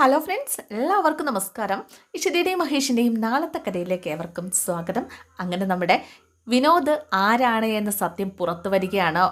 Hello friends എല്ലാവർക്കും നമസ്കാരം. ഇഷിതയുടെയും മഹേഷിന്റെയും നാളത്തെ കഥയിലേക്ക് ഏവർക്കും സ്വാഗതം. അങ്ങനെ നമ്മുടെ വിനോദ് ആരാണ് എന്ന സത്യം പുറത്തു വരികയാണ്.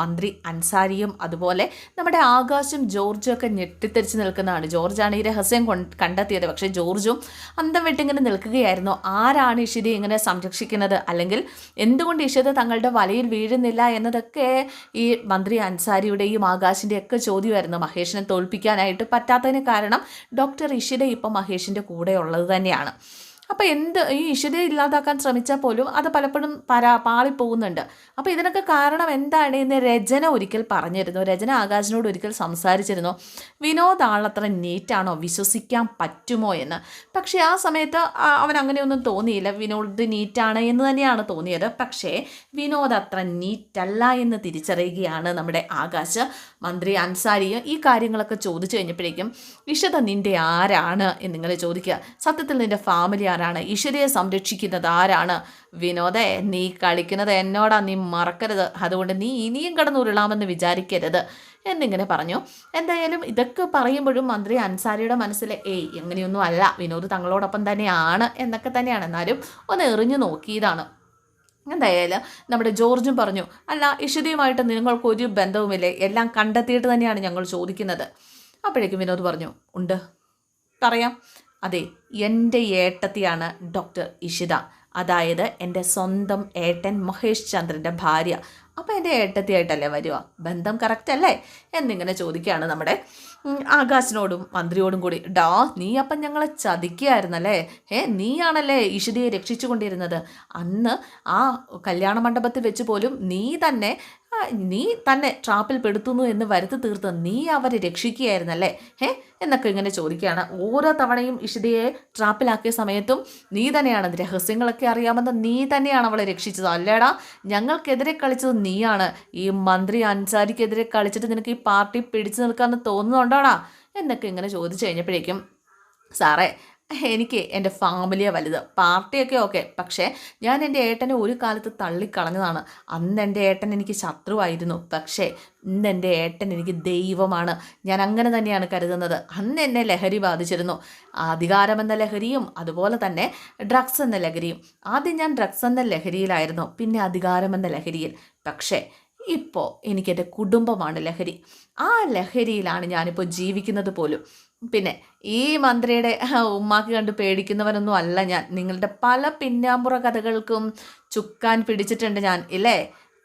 മന്ത്രി അൻസാരിയും അതുപോലെ നമ്മുടെ ആകാശും ജോർജും ഒക്കെ ഞെട്ടിത്തെറിച്ച് നിൽക്കുന്നതാണ്. ജോർജാണ് ഈ രഹസ്യം കണ്ടെത്തിയത്. പക്ഷേ ജോർജും അന്തം വിട്ടിങ്ങനെ നിൽക്കുകയായിരുന്നു. ആരാണ് ഇഷിതയെ ഇങ്ങനെ സംരക്ഷിക്കുന്നത്? അല്ലെങ്കിൽ എന്തുകൊണ്ട് ഇഷിത തങ്ങളുടെ വലയിൽ വീഴുന്നില്ല എന്നതൊക്കെ ഈ മന്ത്രി അൻസാരിയുടെയും ആകാശിന്റെ ഒക്കെ ചോദ്യമായിരുന്നു. മഹേഷിനെ തോൽപ്പിക്കാനായിട്ട് പറ്റാത്തതിന് കാരണം ഡോക്ടർ ഇഷിത ഇപ്പം മഹേഷിന്റെ കൂടെ ഉള്ളത് തന്നെയാണ്. അപ്പോൾ എന്ത് ഈ ഇഷിതയെ ഇല്ലാതാക്കാൻ ശ്രമിച്ചാൽ പോലും അത് പലപ്പോഴും പരാ പാളിപ്പോകുന്നുണ്ട്. അപ്പോൾ ഇതിനൊക്കെ കാരണം എന്താണ് എന്ന് രചന ഒരിക്കൽ പറഞ്ഞിരുന്നു. രചന ആകാശിനോട് ഒരിക്കൽ സംസാരിച്ചിരുന്നു. വിനോദ് ആളത്ര നീറ്റാണോ? വിശ്വസിക്കാൻ പറ്റുമോ എന്ന്. പക്ഷേ ആ സമയത്ത് അവൻ അങ്ങനെയൊന്നും തോന്നിയില്ല. വിനോദ് നീറ്റാണ് എന്ന് തന്നെയാണ് തോന്നിയത്. പക്ഷേ വിനോദ് അത്ര നീറ്റല്ല എന്ന് തിരിച്ചറിയുകയാണ് നമ്മുടെ ആകാശ്. മന്ത്രി അൻസാരിയും ഈ കാര്യങ്ങളൊക്കെ ചോദിച്ചു കഴിഞ്ഞപ്പോഴേക്കും ഇഷത നിന്റെ ആരാണ്? എന്ന് നിങ്ങൾ ചോദിക്കുക. സത്യത്തിൽ നിന്റെ ഫാമിലി ആരാണ്? ഈശ്വരിയെ സംരക്ഷിക്കുന്നത് ആരാണ്? വിനോദേ നീ കളിക്കുന്നത് എന്നോടാ നീ മറക്കരുത്. അതുകൊണ്ട് നീ ഇനിയും കടന്നു ഉരുളാമെന്ന് വിചാരിക്കരുത്. എന്നിങ്ങനെ പറഞ്ഞു. എന്തായാലും ഇതൊക്കെ പറയുമ്പോഴും മന്ത്രി അൻസാരിയുടെ മനസ്സിൽ ഏയ് എങ്ങനെയൊന്നും അല്ല. വിനോദ് തങ്ങളോടൊപ്പം തന്നെയാണ് എന്നൊക്കെ തന്നെയാണ്. എന്നാലും ഒന്ന് എറിഞ്ഞു നോക്കിയതാണ്. എന്തായാലും നമ്മുടെ ജോർജും പറഞ്ഞു അല്ല ഇഷിതയുമായിട്ട് നിങ്ങൾക്ക് ഒരു ബന്ധവുമില്ലേ? എല്ലാം കണ്ടെത്തിയിട്ട് തന്നെയാണ് ഞങ്ങൾ ചോദിക്കുന്നത്. അപ്പോഴേക്കും വിനോദ് പറഞ്ഞു ഉണ്ട്. പറയാം അതെ എന്റെ ഏട്ടത്തിയാണ് ഡോക്ടർ ഇഷിത. അതായത് എന്റെ സ്വന്തം ഏട്ടൻ മഹേഷ് ചന്ദ്രന്റെ ഭാര്യ. അപ്പോൾ എന്റെ ഏട്ടത്തിയായിട്ടല്ലേ വരിക? ബന്ധം കറക്റ്റ് അല്ലേ? എന്നിങ്ങനെ ചോദിക്കുകയാണ് നമ്മുടെ ആകാശിനോടും മന്ത്രിയോടും കൂടി. ഡാ നീ അപ്പം ഞങ്ങളെ ചതിക്കുകയായിരുന്നല്ലേ? ഏ നീയാണല്ലേ ഇഷിതയെ രക്ഷിച്ചു കൊണ്ടിരുന്നത് അന്ന് ആ കല്യാണ മണ്ഡപത്തിൽ വെച്ച് പോലും നീ തന്നെ നീ തന്നെ ട്രാപ്പിൽ പെടുത്തുന്നു എന്ന് വരുത്തി തീർത്ത് നീ അവരെ രക്ഷിക്കുകയായിരുന്നല്ലേ? ഏ എന്നൊക്കെ ഇങ്ങനെ ചോദിക്കുകയാണ്. ഓരോ തവണയും ഇഷിതയെ ട്രാപ്പിലാക്കിയ സമയത്തും നീ തന്നെയാണ് രഹസ്യങ്ങളൊക്കെ അറിയാമെന്ന് നീ തന്നെയാണ് അവളെ രക്ഷിച്ചത്. അല്ലേടാ ഞങ്ങൾക്കെതിരെ കളിച്ചത് നീയാണ്. ഈ മന്ത്രി അൻസാരിക്കെതിരെ കളിച്ചിട്ട് നിനക്ക് ഈ പാർട്ടി പിടിച്ചു നിൽക്കാമെന്ന് തോന്നുന്നുണ്ടോടാ? എന്നൊക്കെ ഇങ്ങനെ ചോദിച്ചു കഴിഞ്ഞപ്പോഴേക്കും സാറേ എനിക്ക് എന്റെ ഫാമിലിയെ വലുത്. പാർട്ടിയൊക്കെ ഓക്കെ. പക്ഷേ ഞാൻ എന്റെ ഏട്ടനെ ഒരു കാലത്ത് തള്ളിക്കളഞ്ഞതാണ്. അന്ന് എന്റെ ഏട്ടൻ എനിക്ക് ശത്രുവായിരുന്നു. പക്ഷേ ഇന്ന് എന്റെ ഏട്ടൻ എനിക്ക് ദൈവമാണ്. ഞാൻ അങ്ങനെ തന്നെയാണ് കരുതുന്നത്. അന്ന് എന്നെ ലഹരി ബാധിച്ചിരുന്നു. അധികാരമെന്ന ലഹരിയും അതുപോലെ തന്നെ ഡ്രഗ്സ് എന്ന ലഹരിയും. ആദ്യം ഞാൻ ഡ്രഗ്സ് എന്ന ലഹരിയിലായിരുന്നു. പിന്നെ അധികാരമെന്ന ലഹരിയിൽ. പക്ഷേ ഇപ്പോൾ എനിക്കെന്റെ കുടുംബമാണ് ലഹരി. ആ ലഹരിയിലാണ് ഞാനിപ്പോൾ ജീവിക്കുന്നത് പോലും. പിന്നെ ഈ മന്ത്രിയുടെ ഉമ്മാക്ക് കണ്ട് പേടിക്കുന്നവനൊന്നും അല്ല ഞാൻ. നിങ്ങളുടെ പല പിന്നാമ്പുറ കഥകൾക്കും ചുക്കാൻ പിടിച്ചിട്ടുണ്ട് ഞാൻ ഇല്ലേ?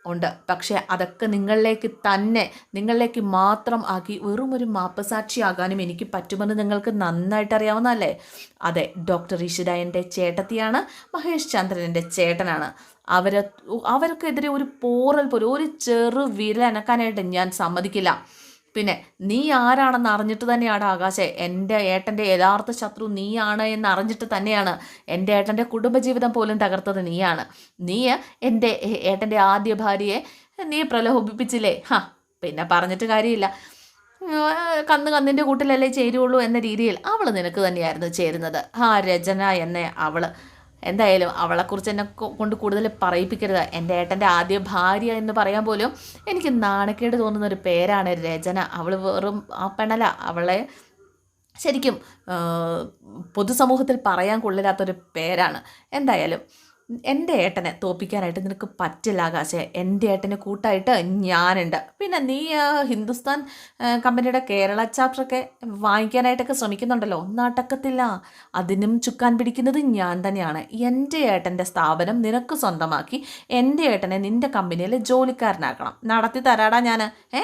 ഉണ്ട്. പക്ഷേ അതൊക്കെ നിങ്ങളിലേക്ക് തന്നെ നിങ്ങളിലേക്ക് മാത്രം ആക്കി വെറും ഒരു മാപ്പസാക്ഷിയാകാനും എനിക്ക് പറ്റുമെന്ന് നിങ്ങൾക്ക് നന്നായിട്ട് അറിയാവുന്നതല്ലേ അതെ ഡോക്ടർ ഇഷിത ചേട്ടത്തിയാണ് മഹേഷ് ചന്ദ്രൻ എന്റെ ചേട്ടനാണ്. അവരെ അവർക്കെതിരെ ഒരു പോറൽ പോലും ഒരു ചെറു വിരൽ അനക്കാനായിട്ട് ഞാൻ സമ്മതിക്കില്ല. പിന്നെ നീ ആരാണെന്ന് അറിഞ്ഞിട്ട് തന്നെയാണ് ആകാശെ? എന്റെ ഏട്ടന്റെ യഥാർത്ഥ ശത്രു നീയാണ് എന്ന് അറിഞ്ഞിട്ട് തന്നെയാണ് എന്റെ ഏട്ടന്റെ കുടുംബജീവിതം പോലും തകർത്തത് നീയാണ്. നീ എന്റെ ഏട്ടന്റെ ആദ്യ ഭാര്യയെ നീ പ്രലോഭിപ്പിച്ചില്ലേ? ഹാ പിന്നെ പറഞ്ഞിട്ട് കാര്യമില്ല. കന്ന് കന്നിന്റെ കൂട്ടിലല്ലേ ചേരുള്ളൂ എന്ന രീതിയിൽ അവൾ നിനക്ക് തന്നെയായിരുന്നു ചേരുന്നത്. ആ രചന എന്നെ അവൾ എന്തായാലും അവളെക്കുറിച്ച് എന്നെ കൊണ്ട് കൂടുതൽ പറയിപ്പിക്കരുത്. എന്റെ ഏട്ടന്റെ ആദ്യ ഭാര്യ എന്ന് പറയാൻ പോലും എനിക്ക് നാണക്കേട് തോന്നുന്ന ഒരു പേരാണ് രചന. അവൾ വെറും ആ പെണല അവളെ ശരിക്കും പൊതുസമൂഹത്തിൽ പറയാൻ കൊള്ളില്ലാത്തൊരു പേരാണ്. എന്തായാലും എന്റെ ഏട്ടനെ തോപ്പിക്കാനായിട്ട് നിനക്ക് പറ്റില്ല ആകാശേ. എന്റെ ഏട്ടന് കൂട്ടായിട്ട് ഞാനുണ്ട്. പിന്നെ നീ ഹിന്ദുസ്ഥാൻ കമ്പനിയുടെ കേരള ചാപ്റ്ററൊക്കെ വാങ്ങിക്കാനായിട്ടൊക്കെ ശ്രമിക്കുന്നുണ്ടല്ലോ. നടക്കത്തില്ല അതിനും ചുക്കാൻ പിടിക്കുന്നത് ഞാൻ തന്നെയാണ്. എന്റെ ഏട്ടന്റെ സ്ഥാപനം നിനക്ക് സ്വന്തമാക്കി എന്റെ ഏട്ടനെ നിന്റെ കമ്പനിയിൽ ജോലിക്കാരനാക്കണം. നടത്തി തരാടാ ഞാൻ ഏ?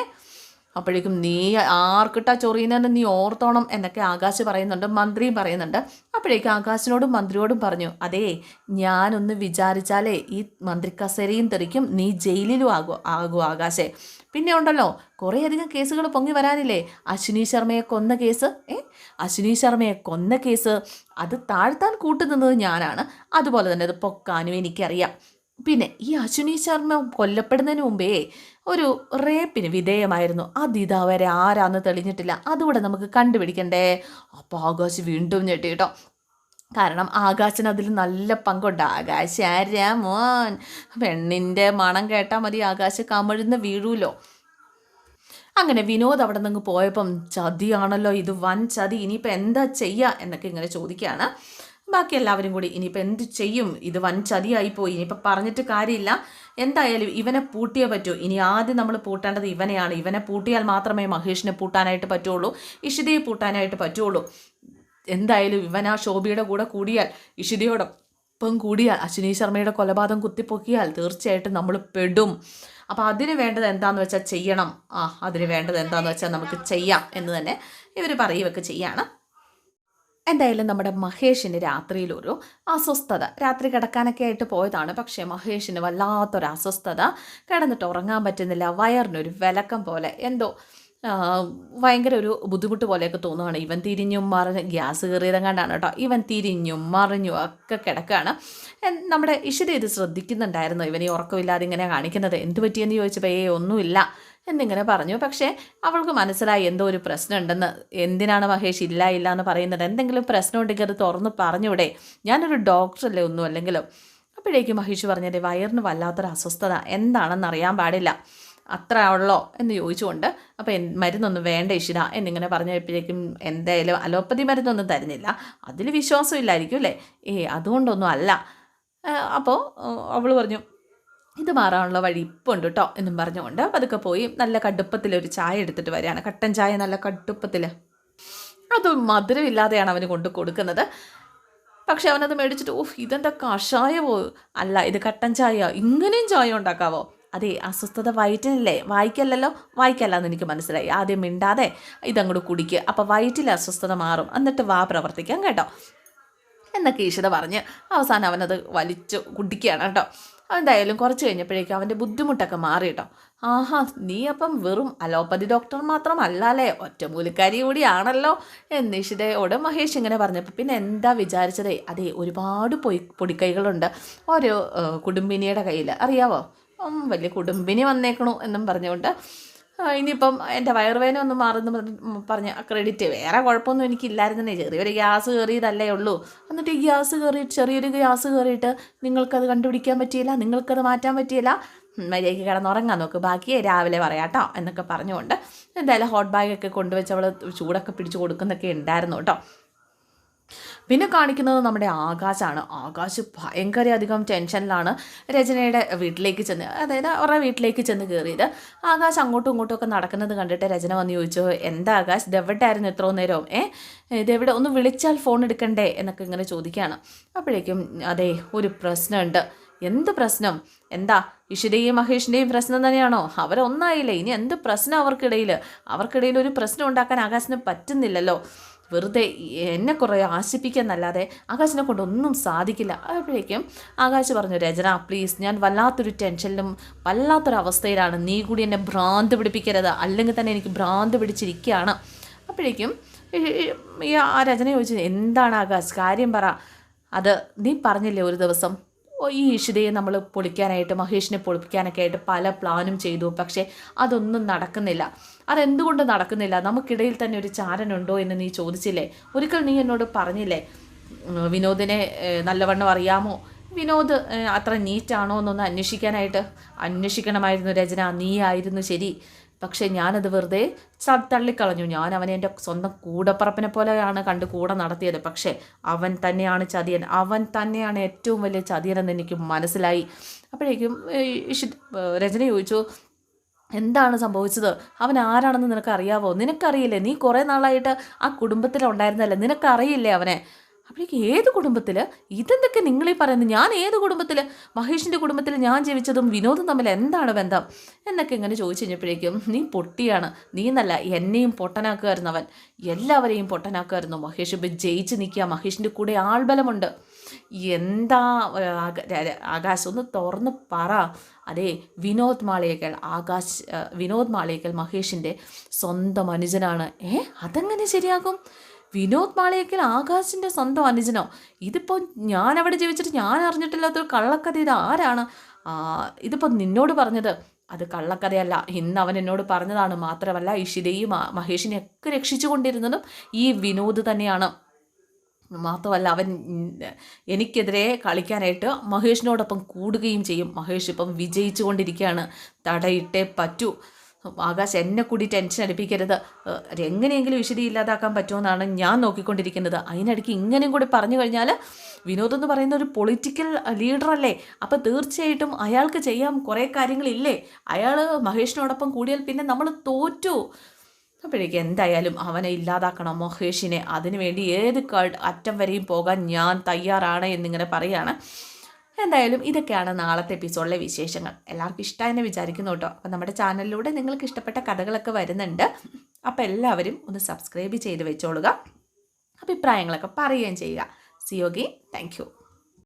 അപ്പോഴേക്കും നീ ആർക്കിട്ടാ ചൊറിയുന്നതെന്ന് നീ ഓർത്തോണം എന്നൊക്കെ ആകാശ് പറയുന്നുണ്ട് മന്ത്രിയും പറയുന്നുണ്ട്. അപ്പോഴേക്കും ആകാശിനോടും മന്ത്രിയോടും പറഞ്ഞു അതേ ഞാനൊന്ന് വിചാരിച്ചാലേ ഈ മന്ത്രി കസേരയും തെറിക്കും നീ ജയിലിലും ആകും ആകും ആകാശേ. പിന്നെ ഉണ്ടല്ലോ കുറേയധികം കേസുകൾ പൊങ്ങി വരാനില്ലേ? അശ്വിനി ശർമ്മയെ കൊന്ന കേസ് ഏ? അശ്വിനി ശർമ്മയെ കൊന്ന കേസ് അത് താഴ്ത്താൻ കൂട്ടുനിന്നത് ഞാനാണ്. അതുപോലെ തന്നെ അത് പൊക്കാനും എനിക്കറിയാം. പിന്നെ ഈ അശ്വിനി ശർമ്മ കൊല്ലപ്പെടുന്നതിന് മുമ്പേ ഒരു റേപ്പിന് വിധേയമായിരുന്നു. അത് ഇതാവരെ ആരാന്ന് തെളിഞ്ഞിട്ടില്ല. അതുകൂടെ നമുക്ക് കണ്ടുപിടിക്കണ്ടേ? അപ്പോൾ ആകാശ് വീണ്ടും ഞെട്ടി കേട്ടോ. കാരണം ആകാശിന് അതിൽ നല്ല പങ്കുണ്ട്. ആകാശ് ആരാ മോൻ? പെണ്ണിന്റെ മണം കേട്ടാൽ മതി ആകാശ് കമിഴ്ന്ന് വീഴൂലോ? അങ്ങനെ വിനോദ് അവിടെ നിന്ന് പോയപ്പം ചതിയാണല്ലോ ഇത് വൻ ചതി. ഇനിയിപ്പോൾ എന്താ ചെയ്യുക എന്നൊക്കെ ഇങ്ങനെ ചോദിക്കുകയാണ്. ബാക്കി എല്ലാവരും കൂടി ഇനിയിപ്പോൾ എന്ത് ചെയ്യും? ഇത് വൻ ചതിയായിപ്പോയി ഇനിയിപ്പോൾ പറഞ്ഞിട്ട് കാര്യമില്ല. എന്തായാലും ഇവനെ പൂട്ടിയേ പറ്റൂ. ഇനി ആദ്യം നമ്മൾ പൂട്ടേണ്ടത് ഇവനെയാണ്. ഇവനെ പൂട്ടിയാൽ മാത്രമേ മഹേഷിനെ പൂട്ടാനായിട്ട് പറ്റുള്ളൂ. ഇഷിതയെ പൂട്ടാനായിട്ട് പറ്റുള്ളൂ. എന്തായാലും ഇവൻ ആ ശോഭയുടെ കൂടെ കൂടിയാൽ ഇഷിതയോടൊപ്പം കൂടിയാൽ അശ്വിനി ശർമ്മയുടെ കൊലപാതകം കുത്തിപ്പൊക്കിയാൽ തീർച്ചയായിട്ടും നമ്മൾ പെടും. അപ്പോൾ അതിന് വേണ്ടത് എന്താണെന്ന് വെച്ചാൽ ചെയ്യണം. ആ അതിന് വേണ്ടത് എന്താണെന്ന് വെച്ചാൽ നമുക്ക് ചെയ്യാം എന്ന് തന്നെ ഇവർ പറയുകയൊക്കെ ചെയ്യാണ്. എന്തായാലും നമ്മുടെ മഹേഷിന് രാത്രിയിലൊരു അസ്വസ്ഥത. രാത്രി കിടക്കാനൊക്കെ ആയിട്ട് പോയതാണ്. പക്ഷേ മഹേഷിന് വല്ലാത്തൊരു അസ്വസ്ഥത. കിടന്നിട്ട് ഉറങ്ങാൻ പറ്റുന്നില്ല. വയറിനൊരു വിലക്കം പോലെ. എന്തോ ഭയങ്കര ഒരു ബുദ്ധിമുട്ട് പോലെയൊക്കെ തോന്നുകയാണ് ഇവൻ തിരിഞ്ഞും മറിഞ്ഞ് ഗ്യാസ് കയറിയതും കണ്ടാണ് കേട്ടോ. ഇവൻ തിരിഞ്ഞും മറിഞ്ഞും ഒക്കെ കിടക്കുകയാണ് നമ്മുടെ ഇഷിത ഇത് ശ്രദ്ധിക്കുന്നുണ്ടായിരുന്നു? ഇവൻ ഈ ഉറക്കമില്ലാതെ ഇങ്ങനെ കാണിക്കുന്നത്? എന്ത് പറ്റിയെന്ന് ചോദിച്ചപ്പോൾ ഏ ഒന്നുമില്ല. എന്നിങ്ങനെ പറഞ്ഞു. പക്ഷേ അവൾക്ക് മനസ്സിലായി എന്തോ ഒരു പ്രശ്നമുണ്ടെന്ന്. എന്തിനാണ് മഹേഷ് ഇല്ല ഇല്ല എന്ന് പറയുന്നത്? എന്തെങ്കിലും പ്രശ്നം ഉണ്ടെങ്കിൽ അത് തുറന്ന് പറഞ്ഞൂടെ. ഞാനൊരു ഡോക്ടറല്ലേ ഒന്നും അല്ലെങ്കിലും? അപ്പോഴേക്കും മഹേഷ് പറഞ്ഞത് വയറിന് വല്ലാത്തൊരു അസ്വസ്ഥത. എന്താണെന്ന് അറിയാൻ പാടില്ല. അത്ര ഉള്ളോ എന്ന് ചോദിച്ചുകൊണ്ട് അപ്പോൾ മരുന്നൊന്നും വേണ്ട ഇഷിത എന്നിങ്ങനെ പറഞ്ഞപ്പോഴേക്കും എന്തായാലും അലോപ്പതി മരുന്നൊന്നും തരുന്നില്ല. അതിൽ വിശ്വാസമില്ലായിരിക്കും അല്ലേ? ഏ അതുകൊണ്ടൊന്നും അല്ല. അപ്പോൾ അവൾ പറഞ്ഞു ഇത് മാറാനുള്ള വഴി ഇപ്പോൾ ഉണ്ട് കേട്ടോ എന്നും പറഞ്ഞുകൊണ്ട് പതുക്കെ പോയി നല്ല കടുപ്പത്തിൽ ഒരു ചായ എടുത്തിട്ട് വരികയാണ്. കട്ടൻ ചായ നല്ല കടുപ്പത്തിൽ. അത് മധുരമില്ലാതെയാണ് അവന് കൊണ്ട് കൊടുക്കുന്നത്. പക്ഷെ അവനത് മേടിച്ചിട്ട് ഓഹ് ഇതെന്താ കഷായമോ? അല്ല ഇത് കട്ടൻ ചായ. ഇങ്ങനെയും ചായ ഉണ്ടാക്കാവോ? അതെ അസ്വസ്ഥത വയറ്റിനല്ലേ വായിക്കല്ലല്ലോ? വായിക്കല്ലെന്ന് എനിക്ക് മനസ്സിലായി. ആദ്യം മിണ്ടാതെ ഇതങ്ങോട്ട് കുടിക്കുക അപ്പോൾ വയറ്റിലെ അസ്വസ്ഥത മാറും. എന്നിട്ട് വാ പ്രവർത്തിക്കാം കേട്ടോ. എന്നൊക്കെ ഈശ്വര പറഞ്ഞ് അവസാനം അവനത് വലിച്ചു കുടിക്കുകയാണ് കേട്ടോ. എന്തായാലും കുറച്ച് കഴിഞ്ഞപ്പോഴേക്കും അവന്റെ ബുദ്ധിമുട്ടൊക്കെ മാറി കേട്ടോ ആഹാ നീ അപ്പം വെറും അലോപ്പതി ഡോക്ടർ മാത്രമല്ലേ ഒറ്റമൂലിക്കാരി കൂടിയാണല്ലോ. എന്നിഷിതയോട് മഹേഷ് ഇങ്ങനെ പറഞ്ഞപ്പോൾ പിന്നെ എന്താ വിചാരിച്ചതേ? അതെ ഒരുപാട് പൊയ് പൊടിക്കൈകളുണ്ട്. ഓരോ കുടുംബിനിയുടെ കയ്യിൽ അറിയാവോ? വലിയ കുടുംബിനി വന്നേക്കണു എന്നും പറഞ്ഞുകൊണ്ട് ഇനിയിപ്പം എന്റെ വയറുവേന ഒന്ന് മാറുന്നു പറഞ്ഞ ക്രെഡിറ്റ് വേറെ കുഴപ്പമൊന്നും എനിക്കില്ലായിരുന്നേ ചെറിയൊരു ഗ്യാസ് കയറിയതല്ലേ ഉള്ളൂ. എന്നിട്ട് ഈ ഗ്യാസ് കയറി ചെറിയൊരു ഗ്യാസ് കയറിയിട്ട് നിങ്ങൾക്കത് കണ്ടുപിടിക്കാൻ പറ്റിയില്ല നിങ്ങൾക്കത് മാറ്റാൻ പറ്റിയില്ല. മര്യാദയ്ക്ക് കിടന്നുറങ്ങാൻ നോക്ക്. ബാക്കി രാവിലെ പറയാട്ടോ എന്നൊക്കെ പറഞ്ഞുകൊണ്ട് എന്തായാലും ഹോട്ട് ബാഗൊക്കെ കൊണ്ടുവച്ച് അവൾ ചൂടൊക്കെ പിടിച്ച് കൊടുക്കുന്നൊക്കെ ഉണ്ടായിരുന്നു കേട്ടോ. പിന്നെ കാണിക്കുന്നത് നമ്മുടെ ആകാശാണ്. ആകാശ് ഭയങ്കര അധികം ടെൻഷനിലാണ് രചനയുടെ വീട്ടിലേക്ക് ചെന്ന് അതായത് അവരുടെ വീട്ടിലേക്ക് ചെന്ന് കയറിയത്. ആകാശ് അങ്ങോട്ടും ഇങ്ങോട്ടും ഒക്കെ നടക്കുന്നത് കണ്ടിട്ട് രചന വന്ന് ചോദിച്ചു എന്താ ആകാശ് ഇതെവിടെയായിരുന്നു എത്രയോ നേരം? ഏ? ഇതെവിടെ ഒന്ന് വിളിച്ചാൽ ഫോൺ എടുക്കണ്ടേ? എന്നൊക്കെ ഇങ്ങനെ ചോദിക്കുകയാണ്. അപ്പോഴേക്കും അതെ ഒരു പ്രശ്നമുണ്ട്. എന്ത് പ്രശ്നം? എന്താ ഇഷിതയും മഹേഷിന്റെയും പ്രശ്നം തന്നെയാണോ? അവരൊന്നായില്ലേ ഇനി എന്ത് പ്രശ്നം അവർക്കിടയിൽ അവർക്കിടയിൽ ഒരു പ്രശ്നം ഉണ്ടാക്കാൻ ആകാശിന് പറ്റുന്നില്ലല്ലോ. വെറുതെ എന്നെ കുറേ ആശിപ്പിക്കുന്നല്ലാതെ ആകാശിനെ കൊണ്ടൊന്നും സാധിക്കില്ല. അപ്പോഴേക്കും ആകാശ് പറഞ്ഞു രചന പ്ലീസ് ഞാൻ വല്ലാത്തൊരു ടെൻഷനിലും വല്ലാത്തൊരു അവസ്ഥയിലാണ് നീ കൂടി എന്നെ ഭ്രാന്ത് പിടിപ്പിക്കരുത്. അല്ലെങ്കിൽ തന്നെ എനിക്ക് ഭ്രാന്ത് പിടിച്ചിരിക്കുകയാണ്. അപ്പോഴേക്കും ആ രചന ചോദിച്ചു എന്താണ് ആകാശ്? കാര്യം പറ. അത് നീ പറഞ്ഞില്ലേ ഒരു ദിവസം? ഈ ഇഷിതയെ നമ്മൾ പൊളിക്കാനായിട്ട് മഹേഷിനെ പൊളിപ്പിക്കാനൊക്കെ ആയിട്ട് പല പ്ലാനും ചെയ്തു. പക്ഷേ അതൊന്നും നടക്കുന്നില്ല. അതെന്തുകൊണ്ട് നടക്കുന്നില്ല? നമുക്കിടയിൽ തന്നെ ഒരു ചാരനുണ്ടോ എന്ന് നീ ചോദിച്ചില്ലേ? ഒരിക്കൽ നീ എന്നോട് പറഞ്ഞില്ലേ വിനോദിനെ നല്ലവണ്ണം അറിയാമോ? വിനോദ് അത്ര നീറ്റാണോ എന്നൊന്ന് അന്വേഷിക്കാനായിട്ട്? അന്വേഷിക്കണമായിരുന്നു രചന നീ ആയിരുന്നു ശരി. പക്ഷേ ഞാനത് വെറുതെ തള്ളിക്കളഞ്ഞു. ഞാൻ അവനെ എന്റെ സ്വന്തം കൂടപ്പറപ്പിനെ പോലെയാണ് കണ്ട് കൂടെ നടത്തിയത്. പക്ഷേ അവൻ തന്നെയാണ് ചതിയൻ. അവൻ തന്നെയാണ് ഏറ്റവും വലിയ ചതിയനെന്ന് എനിക്ക് മനസ്സിലായി. അപ്പോഴേക്കും രചന ചോദിച്ചു എന്താണ് സംഭവിച്ചത്? അവൻ ആരാണെന്ന് നിനക്കറിയാവോ? നിനക്കറിയില്ലേ? നീ കുറേ നാളായിട്ട് ആ കുടുംബത്തിലുണ്ടായിരുന്നല്ലേ? നിനക്കറിയില്ലേ അവനെ? അപ്പോഴേക്ക് ഏത് കുടുംബത്തിൽ ഇതെന്തൊക്കെ നിങ്ങളെ പറയുന്നത് ഞാൻ ഏത് കുടുംബത്തിൽ മഹേഷിന്റെ കുടുംബത്തിൽ ഞാൻ ജീവിച്ചതും വിനോദം തമ്മിൽ എന്താണ് ബന്ധം? എന്നൊക്കെ ഇങ്ങനെ ചോദിച്ചു കഴിഞ്ഞപ്പോഴേക്കും നീ പൊട്ടിയാണ്. നീ എന്നല്ല എന്നെയും പൊട്ടനാക്കുമായിരുന്നു അവൻ. എല്ലാവരെയും പൊട്ടനാക്കുമായിരുന്നു മഹേഷ്. ഇപ്പം ജയിച്ച് നിൽക്കുക. മഹേഷിന്റെ കൂടെ ആൾബലമുണ്ട്. എന്താ ആകാശ് ഒന്ന് തുറന്ന് പറ. അതെ വിനോദ് മാളിയേക്കൽ ആകാശ് വിനോദ് മാളിയേക്കൽ മഹേഷിന്റെ സ്വന്തം അനുജനാണ്. ഏ അതെങ്ങനെ ശരിയാകും? വിനോദ് മാളിയക്കൽ ആകാശിന്റെ സ്വന്തം അനുജനോ? ഇതിപ്പോൾ ഞാൻ അവിടെ ജീവിച്ചിട്ട് ഞാൻ അറിഞ്ഞിട്ടില്ലാത്തൊരു കള്ളക്കഥ ഇത് ആരാണ്? ഇതിപ്പോൾ നിന്നോട് പറഞ്ഞത്. അത് കള്ളക്കഥയല്ല. ഇന്ന് അവൻ എന്നോട് പറഞ്ഞതാണ്. മാത്രമല്ല ഇഷിതയും രക്ഷിച്ചു രക്ഷിച്ചുകൊണ്ടിരുന്നതും ഈ വിനോദ് തന്നെയാണ്. മാത്രമല്ല അവൻ എനിക്കെതിരെ കളിക്കാനായിട്ട് മഹേഷിനോടൊപ്പം കൂടുകയും ചെയ്യും. മഹേഷ് ഇപ്പം വിജയിച്ചു കൊണ്ടിരിക്കുകയാണ്. തടയിട്ടേ പറ്റൂ. ആകാശ് എന്നെ കൂടി ടെൻഷൻ അടിപ്പിക്കരുത്. എങ്ങനെയെങ്കിലും വിശദി ഇല്ലാതാക്കാൻ പറ്റുമെന്നാണ് ഞാൻ നോക്കിക്കൊണ്ടിരിക്കുന്നത്. അതിനിടയ്ക്ക് ഇങ്ങനെയും കൂടി പറഞ്ഞു കഴിഞ്ഞാൽ വിനോദ് എന്ന് പറയുന്ന ഒരു പൊളിറ്റിക്കൽ ലീഡറല്ലേ അപ്പോൾ തീർച്ചയായിട്ടും അയാൾക്ക് ചെയ്യാൻ കുറേ കാര്യങ്ങളില്ലേ? അയാൾ മഹേഷിനോടൊപ്പം കൂടിയാൽ പിന്നെ നമ്മൾ തോറ്റു. അപ്പോഴേക്കും എന്തായാലും അവനെ ഇല്ലാതാക്കണം മഹേഷിനെ. അതിനുവേണ്ടി ഏത് അറ്റം വരെയും പോകാൻ ഞാൻ തയ്യാറാണ് എന്നിങ്ങനെ പറയുകയാണ് എന്തായാലും ഇതൊക്കെയാണ് നാളത്തെ എപ്പിസോഡിലെ വിശേഷങ്ങൾ. എല്ലാവർക്കും ഇഷ്ടമായെന്ന് വിചാരിക്കുന്നു കേട്ടോ. അപ്പം നമ്മുടെ ചാനലിലൂടെ നിങ്ങൾക്ക് ഇഷ്ടപ്പെട്ട കഥകളൊക്കെ വരുന്നുണ്ട്. അപ്പോൾ എല്ലാവരും ഒന്ന് സബ്സ്ക്രൈബ് ചെയ്ത് വെച്ചോളുക. അഭിപ്രായങ്ങളൊക്കെ പറയുകയും ചെയ്യുക. സിയോഗി താങ്ക് യു